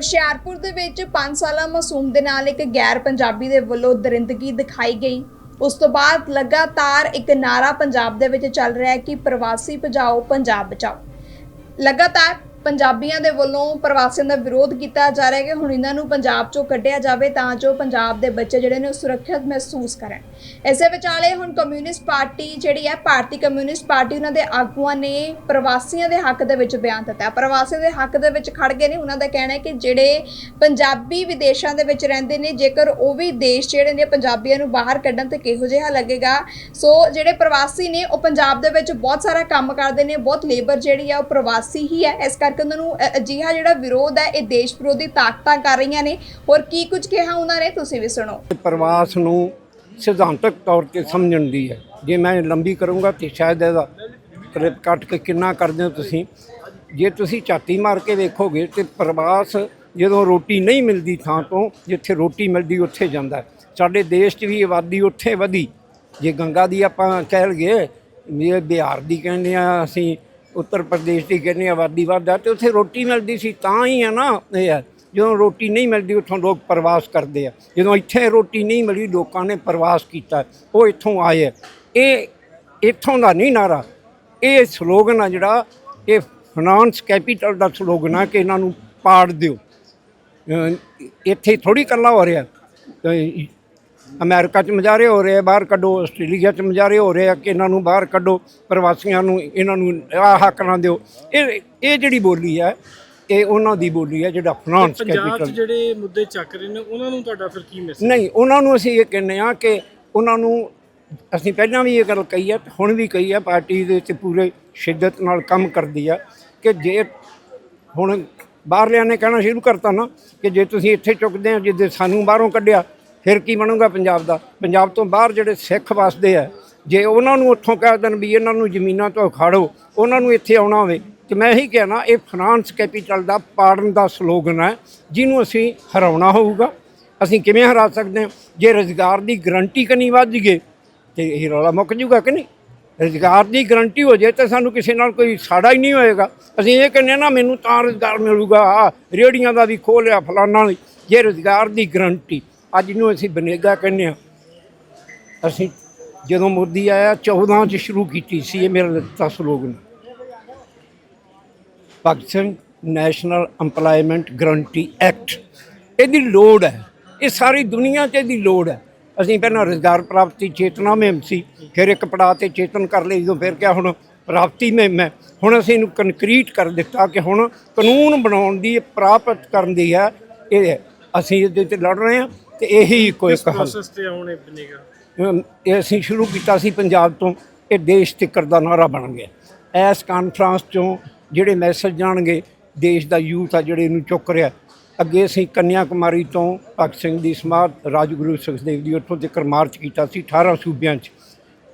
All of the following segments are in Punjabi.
ਹੁਸ਼ਿਆਰਪੁਰ ਦੇ ਵਿੱਚ 5 ਸਾਲਾ ਮਾਸੂਮ ਦੇ ਨਾਲ ਇੱਕ ਗੈਰ ਪੰਜਾਬੀ ਦੇ ਵੱਲੋਂ ਦਰਿੰਦਗੀ ਦਿਖਾਈ ਗਈ। ਉਸ ਤੋਂ ਬਾਅਦ ਲਗਾਤਾਰ ਇੱਕ ਨਾਰਾ ਪੰਜਾਬ ਦੇ ਵਿੱਚ ਚੱਲ ਰਿਹਾ ਹੈ ਕਿ ਪ੍ਰਵਾਸੀ ਭਜਾਓ ਪੰਜਾਬ ਬਚਾਓ। ਲਗਾਤਾਰ ਪੰਜਾਬੀਆਂ ਦੇ ਵੱਲੋਂ ਪ੍ਰਵਾਸੀਆਂ ਦਾ ਵਿਰੋਧ ਕੀਤਾ ਜਾ ਰਿਹਾ ਹੈ ਕਿ ਹੁਣ ਇਹਨਾਂ ਨੂੰ ਪੰਜਾਬ ਚੋਂ ਕੱਢਿਆ ਜਾਵੇ ਤਾਂ ਜੋ ਪੰਜਾਬ ਦੇ ਬੱਚੇ ਜਿਹੜੇ ਨੇ ਉਹ ਸੁਰੱਖਿਅਤ ਮਹਿਸੂਸ ਕਰਨ। ਇਸੇ ਵਿਚਾਲੇ ਹੁਣ ਕਮਿਊਨਿਸਟ ਪਾਰਟੀ ਜਿਹੜੀ ਹੈ, ਭਾਰਤੀ ਕਮਿਊਨਿਸਟ ਪਾਰਟੀ ਉਹਨਾਂ ਦੇ ਆਗੂਆਂ ਨੇ ਪ੍ਰਵਾਸੀਆਂ ਦੇ ਹੱਕ ਦੇ ਵਿੱਚ ਬਿਆਨ ਦਿੱਤਾ। ਪ੍ਰਵਾਸੀਆਂ ਦੇ ਹੱਕ ਦੇ ਵਿੱਚ ਖੜ ਗਏ ਨੇ। ਉਹਨਾਂ ਦਾ ਕਹਿਣਾ ਹੈ ਕਿ ਜਿਹੜੇ ਪੰਜਾਬੀ ਵਿਦੇਸ਼ਾਂ ਦੇ ਵਿੱਚ ਰਹਿੰਦੇ ਨੇ, ਜੇਕਰ ਉਹ ਵੀ ਦੇਸ਼ ਜਿਹੜੇ ਨੇ ਪੰਜਾਬੀਆਂ ਨੂੰ ਬਾਹਰ ਕੱਢਣ ਤੇ ਕਿਹੋ ਜਿਹਾ ਲੱਗੇਗਾ, ਸੋ ਜਿਹੜੇ ਪ੍ਰਵਾਸੀ ਨੇ ਉਹ ਪੰਜਾਬ ਦੇ ਵਿੱਚ ਬਹੁਤ ਸਾਰਾ ਕੰਮ ਕਰਦੇ ਨੇ, ਬਹੁਤ ਲੇਬਰ ਜਿਹੜੀ ਆ ਉਹ ਪ੍ਰਵਾਸੀ ਹੀ ਹੈ। ਇਸ ਕਰਕੇ ਉਹਨਾਂ ਨੂੰ, ਅ- ਅਜਿਹਾ ਜਿਹੜਾ ਵਿਰੋਧ ਹੈ, ਇਹ ਦੇਸ਼ ਵਿਰੋਧੀ ਤਾਕਤਾਂ ਕਰ ਰਹੀਆਂ ਨੇ। ਹੋਰ ਕੀ ਕੁਝ ਕਿਹਾ ਉਹਨਾਂ ਨੇ? ਤੁਸੀਂ ਵੀ ਸੁਣੋ। ਪ੍ਰਵਾਸ ਨੂੰ ਸਿਧਾਂਤਕ ਤੌਰ ਤੇ ਸਮਝਣ ਦੀ ਹੈ। ਜੇ ਮੈਂ ਲੰਬੀ ਕਰੂੰਗਾ ਤੇ ਸ਼ਾਇਦ ਇਹਦਾ ਕਲਿੱਪ ਕੱਟ ਕੇ ਕਿੰਨਾ ਕਰਦੇ ਹੋ ਤੁਸੀਂ। ਜੇ ਤੁਸੀਂ ਝਾਤੀ ਮਾਰ ਕੇ ਵੇਖੋਗੇ ਤੇ ਪ੍ਰਵਾਸ ਜਦੋਂ ਰੋਟੀ ਨਹੀਂ ਮਿਲਦੀ ਥਾਂ ਤੋਂ, ਜਿੱਥੇ ਰੋਟੀ ਮਿਲਦੀ ਉੱਥੇ ਜਾਂਦਾ ਹੈ। ਸਾਡੇ ਦੇਸ਼ 'ਚ ਵੀ ਆਬਾਦੀ ਉੱਥੇ ਵਧੀ। ਜੇ ਗੰਗਾ ਦੀ ਆਪਾਂ ਕਹਿ ਲਈਏ, ਵੀ ਇਹ ਬਿਹਾਰ ਦੀ ਕਹਿੰਦੇ ਆ ਅਸੀਂ ਉੱਤਰ ਪ੍ਰਦੇਸ਼ ਦੀ ਕਹਿੰਦੇ ਆ ਆਬਾਦੀ ਵੱਧਦਾ ਤੇ ਉੱਥੇ ਰੋਟੀ ਮਿਲਦੀ ਸੀ, ਤਾਂ ਹੀ ਆ ਨਾ ਇਹ ਹੈ ਜਦੋਂ ਰੋਟੀ ਨਹੀਂ ਮਿਲਦੀ ਉੱਥੋਂ ਲੋਕ ਪ੍ਰਵਾਸ ਕਰਦੇ ਆ, ਜਦੋਂ ਇੱਥੇ ਰੋਟੀ ਨਹੀਂ ਮਿਲੀ ਲੋਕਾਂ ਨੇ ਪ੍ਰਵਾਸ ਕੀਤਾ, ਉਹ ਇੱਥੋਂ ਆਏ ਆ। ਇਹ ਇੱਥੋਂ ਦਾ ਨਹੀਂ ਨਾਰਾ, ਇਹ ਸਲੋਗਨ ਆ ਜਿਹੜਾ, ਇਹ ਫਾਈਨਾਂਸ ਕੈਪੀਟਲ ਦਾ ਸਲੋਗਨ ਆ ਕਿ ਇਹਨਾਂ ਨੂੰ ਪਾੜ ਦਿਓ ਇੱਥੇ ਥੋੜੀ ਕੱਲਾ ਹੋ ਰਿਹਾ ਅਮਰੀਕਾ 'ਚ ਮਜਾਰੇ ਹੋ ਰਹੇ ਆ ਬਾਹਰ ਕੱਢੋ ਆਸਟ੍ਰੇਲੀਆ 'ਚ ਮਜਾਰੇ ਹੋ ਰਹੇ ਆ ਕਿ ਇਹਨਾਂ ਨੂੰ ਬਾਹਰ ਕੱਢੋ ਪ੍ਰਵਾਸੀਆਂ ਨੂੰ ਇਹਨਾਂ ਨੂੰ ਆਹ ਹੱਕ ਨਾ ਦਿਓ। ਇਹ ਇਹ ਜਿਹੜੀ ਬੋਲੀ ਹੈ ਇਹ ਉਹਨਾਂ ਦੀ ਬੋਲੀ ਹੈ ਜਿਹੜਾ ਫਾਈਨਾਂਸ ਪੰਜਾਬ 'ਚ ਕੈਪੀਟਲ ਜਿਹੜੇ ਮੁੱਦੇ ਚੱਕ ਰਹੇ ਨੇ ਉਹਨਾਂ ਨੂੰ ਤੁਹਾਡਾ ਫਿਰ ਕੀ ਮੈਸੇਜ ਨਹੀਂ ਉਹਨਾਂ ਨੂੰ ਅਸੀਂ ਇਹ ਕਹਿੰਦੇ ਆ ਕਿ ਉਹਨਾਂ ਨੂੰ ਅਸੀਂ ਪਹਿਲਾਂ ਵੀ ਇਹ ਗੱਲ ਕਹੀ ਹੈ ਤੇ ਹੁਣ ਵੀ ਕਹੀ ਹੈ ਪਾਰਟੀ ਦੇ ਵਿੱਚ ਪੂਰੇ ਸ਼ਿੱਦਤ ਨਾਲ ਕੰਮ ਕਰਦੀ ਆ ਕਿ ਜੇ ਹੁਣ ਬਾਹਰਲਿਆਂ ਨੇ ਕਹਿਣਾ ਸ਼ੁਰੂ ਕਰਤਾ ਨਾ ਕਿ ਜੇ ਤੁਸੀਂ ਇੱਥੇ ਚੁੱਕਦੇ ਆ ਜਿੱਦੇ ਸਾਨੂੰ ਬਾਹਰੋਂ ਕੱਢਿਆ ਫਿਰ ਕੀ ਬਣੂਗਾ ਪੰਜਾਬ ਦਾ? ਪੰਜਾਬ ਤੋਂ ਬਾਹਰ ਜਿਹੜੇ ਸਿੱਖ ਵਸਦੇ ਆ, ਜੇ ਉਹਨਾਂ ਨੂੰ ਉੱਥੋਂ ਕਹਿ ਦੇਣ ਵੀ ਇਹਨਾਂ ਨੂੰ ਜ਼ਮੀਨਾਂ ਤੋਂ ਖਾੜੋ ਉਹਨਾਂ ਨੂੰ ਇੱਥੇ ਆਉਣਾ ਹੋਵੇ, ਤੇ ਮੈਂ ਇਹੀ ਕਹਿਣਾ, ਇਹ ਫਾਈਨਾਂਸ ਕੈਪੀਟਲ ਦਾ ਪਾੜਨ ਦਾ ਸਲੋਗਨ ਹੈ, ਜਿਹਨੂੰ ਅਸੀਂ ਹਰਾਉਣਾ ਹੋਊਗਾ। ਅਸੀਂ ਕਿਵੇਂ ਹਰਾ ਸਕਦੇ ਹਾਂ? ਜੇ ਰੋਜ਼ਗਾਰ ਦੀ ਗਰੰਟੀ ਕਨੀ ਵੱਧ ਜੀਏ ਤੇ ਇਹ ਰੌਲਾ ਮੁੱਕ ਜੂਗਾ ਕਿ ਨਹੀਂ? ਰੋਜ਼ਗਾਰ ਦੀ ਗਰੰਟੀ ਹੋ ਜੇ ਤਾਂ ਸਾਨੂੰ ਕਿਸੇ ਨਾਲ ਕੋਈ ਸਾੜਾ ਹੀ ਨਹੀਂ ਹੋਏਗਾ। ਅਸੀਂ ਇਹ ਕਹਿੰਦੇ ਹਾਂ ਨਾ, ਮੈਨੂੰ ਤਾਂ ਰੋਜ਼ਗਾਰ ਮਿਲੂਗਾ, ਆਹ ਰੇਹੜੀਆਂ ਦਾ ਵੀ ਖੋਹ ਲਿਆ ਫਲਾਨਾ ਵੀ ਜੇ ਰੋਜ਼ਗਾਰ ਦੀ ਗਰੰਟੀ ਅੱਜ ਨੂੰ ਅਸੀਂ ਬਨੇਗਾ ਕਹਿੰਦੇ ਹਾਂ। ਅਸੀਂ ਜਦੋਂ ਮੋਦੀ ਆਇਆ 14 ਚ ਸ਼ੁਰੂ ਕੀਤੀ ਸੀ ਇਹ ਮੇਰਾ ਦਿੱਤਾ slogan. Bhagat Singh national EMPLOYMENT guarantee act. ਇਹਦੀ ਲੋੜ ਹੈ। ਇਹ ਸਾਰੀ ਦੁਨੀਆ 'ਚ ਇਹਦੀ ਲੋੜ ਹੈ। ਅਸੀਂ ਪਹਿਲਾਂ ਰੋਜ਼ਗਾਰ ਪ੍ਰਾਪਤੀ ਚੇਤਨਾ ਮੁਹਿੰਮ ਸੀ। ਫਿਰ ਇੱਕ ਪੜਾਅ ਤੇ ਚੇਤਨ ਕਰ ਲਈ। ਜਦੋਂ ਫਿਰ ਕਿਹਾ ਹੁਣ ਪ੍ਰਾਪਤੀ ਮੁਹਿੰਮ ਹੈ। ਹੁਣ ਅਸੀਂ ਇਹਨੂੰ ਕੰਕਰੀਟ ਕਰ ਦਿੱਤਾ ਕਿ ਹੁਣ ਕਾਨੂੰਨ ਬਣਾਉਣ ਦੀ ਪ੍ਰਾਪਤ ਕਰਨ ਦੀ ਹੈ। ਇਹ ਅਸੀਂ ਇਹਦੇ ਤੇ ਲੜ ਰਹੇ ਹਾਂ। ਤੇ ਇਹੀ ਕੋਈ ਇੱਕ ਹੱਲ। ਪ੍ਰੋਸੈਸ ਤੇ ਆਉਣੇ ਅਮ ਇਹ ਅਸੀਂ ਸ਼ੁਰੂ ਕੀਤਾ ਸੀ ਪੰਜਾਬ ਤੋਂ ਇਹ ਦੇਸ਼ ਤਿੱਕਰ ਦਾ ਨਾਰਾ ਬਣ ਗਿਆ। ਇਸ ਕਾਨਫਰੰਸ ਚੋਂ ਜਿਹੜੇ ਮੈਸੇਜ ਜਾਣਗੇ ਦੇਸ਼ ਦਾ ਯੂਥ ਆ ਜਿਹੜੇ ਇਹਨੂੰ ਚੁੱਕ ਰਿਹਾ। ਅੱਗੇ ਅਸੀਂ ਕੰਨਿਆ ਕੁਮਾਰੀ ਤੋਂ ਭਗਤ ਸਿੰਘ ਦੀ ਸਮਾਧ ਰਾਜਗੁਰੂ ਸੁਖਦੇਵ ਦੀ ਉੱਥੋਂ ਤੱਕ ਮਾਰਚ ਕੀਤਾ ਸੀ 18 ਸੂਬਿਆਂ 'ਚ।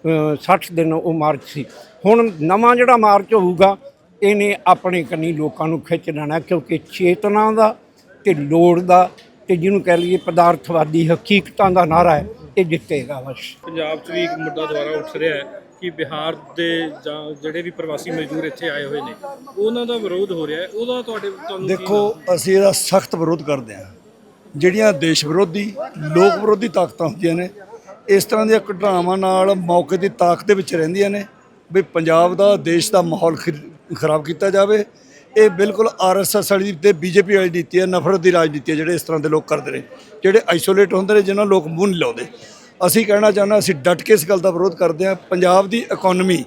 ਅ, 60 ਦਿਨ ਉਹ ਮਾਰਚ ਸੀ। ਹੁਣ ਨਵਾਂ ਜਿਹੜਾ ਮਾਰਚ ਹੋਊਗਾ ਇਹਨੇ ਆਪਣੇ ਕੰਨੀ ਲੋਕਾਂ ਨੂੰ ਖਿੱਚ ਲੈਣਾ ਕਿਉਂਕਿ ਚੇਤਨਾ ਦਾ ਤੇ ਲੋੜ ਦਾ ਤੇ ਜਿਹਨੂੰ ਕਹਿ ਲਈਏ ਪਦਾਰਥਵਾਦੀ ਹਕੀਕਤਾਂ ਦਾ ਨਾਰਾ ਹੈ ਇਹ ਜਿੱਤੇਗਾ ਬਸ। ਪੰਜਾਬ 'ਚ ਵੀ ਇੱਕ ਮੁੱਦਾ ਦੁਬਾਰਾ ਉੱਠ ਰਿਹਾ ਹੈ ਕਿ ਬਿਹਾਰ ਦੇ ਜਾਂ ਜਿਹੜੇ ਵੀ ਪ੍ਰਵਾਸੀ ਮਜ਼ਦੂਰ ਇੱਥੇ ਆਏ ਹੋਏ ਨੇ ਉਹਨਾਂ ਦਾ ਵਿਰੋਧ ਹੋ ਰਿਹਾ ਹੈ। ਉਹਦਾ ਤੁਹਾਡੇ ਤੁਹਾਨੂੰ ਦੇਖੋ ਅਸੀਂ ਇਹਦਾ ਸਖਤ ਵਿਰੋਧ ਕਰਦੇ ਹਾਂ। ਜਿਹੜੀਆਂ ਦੇਸ਼ ਵਿਰੋਧੀ ਲੋਕ ਵਿਰੋਧੀ ਤਾਕਤਾਂ ਹੁੰਦੀਆਂ ਨੇ ਇਸ ਤਰ੍ਹਾਂ ਦੀਆਂ ਘਟਨਾਵਾਂ ਨਾਲ ਮੌਕੇ ਦੀ ਤਾਕਤ ਦੇ ਵਿੱਚ ਰਹਿੰਦੀਆਂ ਨੇ ਵੀ ਪੰਜਾਬ ਦਾ ਦੇਸ਼ ਦਾ ਮਾਹੌਲ ਖਿ- ਖਰਾਬ ਕੀਤਾ ਜਾਵੇ ਇਹ ਬਿਲਕੁਲ ਆਰਐਸਐਸ ਵਾਲੀ ਤੇ ਬੀਜੇਪੀ ਵਾਲੀ ਨੀਤੀ ਹੈ ਨਫ਼ਰਤ ਦੀ ਰਾਜਨੀਤੀ ਹੈ ਜਿਹੜੇ ਇਸ ਤਰ੍ਹਾਂ ਦੇ ਲੋਕ ਕਰਦੇ ਨੇ ਜਿਹੜੇ ਆਈਸੋਲੇਟ ਹੁੰਦੇ ਨੇ ਜਿਨ੍ਹਾਂ ਲੋਕ ਮੂੰਹ ਨਹੀਂ ਲਾਉਂਦੇ। ਅਸੀਂ ਕਹਿਣਾ ਚਾਹੁੰਦਾ ਅਸੀਂ ਡਟ ਕੇ ਇਸ ਗੱਲ ਦਾ ਵਿਰੋਧ ਕਰਦੇ ਹਾਂ। ਪੰਜਾਬ ਦੀ ਇਕਨੋਮੀ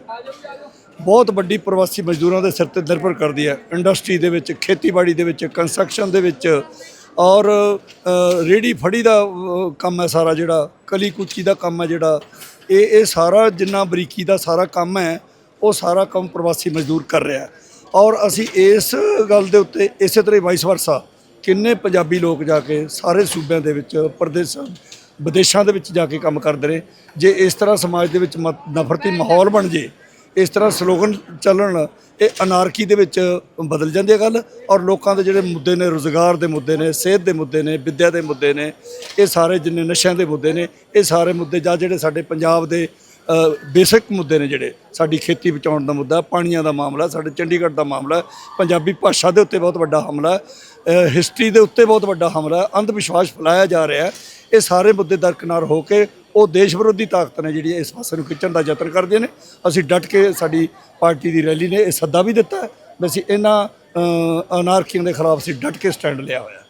ਬਹੁਤ ਵੱਡੀ ਪ੍ਰਵਾਸੀ ਮਜ਼ਦੂਰਾਂ ਦੇ ਸਿਰ ਤੇ ਨਿਰਭਰ ਕਰਦੀ ਹੈ। ਇੰਡਸਟਰੀ ਦੇ ਵਿੱਚ ਖੇਤੀਬਾੜੀ ਦੇ ਵਿੱਚ ਕੰਸਟਰਕਸ਼ਨ ਦੇ ਵਿੱਚ ਔਰ ਅ, ਰੇਹੜੀ ਫੜੀ ਦਾ ਕੰਮ ਹੈ ਸਾਰਾ ਜਿਹੜਾ ਕਲੀ ਕੁਚੀ ਦਾ ਕੰਮ ਹੈ ਜਿਹੜਾ ਇਹ ਇਹ ਸਾਰਾ ਜਿੰਨਾ ਬਰੀਕੀ ਦਾ ਸਾਰਾ ਕੰਮ ਹੈ ਉਹ ਸਾਰਾ ਕੰਮ ਪ੍ਰਵਾਸੀ ਮਜ਼ਦੂਰ ਕਰ ਰਿਹਾ ਹੈ। ਔਰ ਅਸੀਂ ਇਸ ਗੱਲ ਦੇ ਉੱਤੇ ਇਸੇ ਤਰ੍ਹਾਂ ਹੀ ਵਾਈਸ ਵਰਸਾ ਕਿੰਨੇ ਪੰਜਾਬੀ ਲੋਕ ਜਾ ਕੇ ਸਾਰੇ ਸੂਬਿਆਂ ਦੇ ਵਿੱਚ, ਪ੍ਰਦੇਸ਼ਾਂ, ਵਿਦੇਸ਼ਾਂ ਦੇ ਵਿੱਚ ਜਾ ਕੇ ਕੰਮ ਕਰਦੇ ਰਹੇ। ਜੇ ਇਸ ਤਰ੍ਹਾਂ ਸਮਾਜ ਦੇ ਵਿੱਚ ਮਤ- ਨਫ਼ਰਤੀ ਮਾਹੌਲ ਬਣ ਜੇ, ਇਸ ਤਰ੍ਹਾਂ ਸਲੋਗਨ ਚੱਲਣ, ਇਹ ਅਨਾਰਕੀ ਦੇ ਵਿੱਚ ਬਦਲ ਜਾਂਦੀ ਹੈ ਗੱਲ ਔਰ ਲੋਕਾਂ ਦੇ ਜਿਹੜੇ ਮੁੱਦੇ ਨੇ, ਰੋਜ਼ਗਾਰ ਦੇ ਮੁੱਦੇ ਨੇ, ਸਿਹਤ ਦੇ ਮੁੱਦੇ ਨੇ, ਵਿੱਦਿਆ ਦੇ ਮੁੱਦੇ ਨੇ, ਇਹ ਸਾਰੇ ਜਿੰਨੇ ਨਸ਼ਿਆਂ ਦੇ ਮੁੱਦੇ ਨੇ, ਇਹ ਸਾਰੇ ਮੁੱਦੇ ਜਾਂ ਜਿਹੜੇ ਸਾਡੇ ਪੰਜਾਬ ਦੇ ਬੇਸਿਕ ਮੁੱਦੇ ਨੇ ਜਿਹੜੇ। ਸਾਡੀ ਖੇਤੀ ਬਚਾਉਣ ਦਾ ਮੁੱਦਾ, ਪਾਣੀਆਂ ਦਾ ਮਾਮਲਾ, ਸਾਡੇ ਚੰਡੀਗੜ੍ਹ ਦਾ ਮਾਮਲਾ, ਪੰਜਾਬੀ ਭਾਸ਼ਾ ਦੇ ਉੱਤੇ ਬਹੁਤ ਵੱਡਾ ਹਮਲਾ ਹਿਸਟਰੀ ਦੇ ਉੱਤੇ ਬਹੁਤ ਵੱਡਾ ਹਮਲਾ ਅੰਧ ਵਿਸ਼ਵਾਸ ਫੈਲਾਇਆ ਜਾ ਰਿਹਾ। ਇਹ ਸਾਰੇ ਮੁੱਦੇ ਦਰਕਨਾਰ ਹੋ ਕੇ ਉਹ ਦੇਸ਼ ਵਿਰੋਧੀ ਤਾਕਤ ਨੇ ਜਿਹੜੀ ਇਸ ਪਾਸੇ ਨੂੰ ਖਿੱਚਣ ਦਾ ਯਤਨ ਕਰਦੇ ਨੇ। ਅਸੀਂ ਡਟ ਕੇ ਸਾਡੀ ਪਾਰਟੀ ਦੀ ਰੈਲੀ ਨੇ ਇਹ ਸੱਦਾ ਵੀ ਦਿੱਤਾ ਵੀ ਅਸੀਂ ਇਹਨਾਂ ਅਨਾਰਕੀਆਂ ਦੇ ਖਿਲਾਫ ਅਸੀਂ ਡਟ ਕੇ ਸਟੈਂਡ ਲਿਆ ਹੋਇਆ।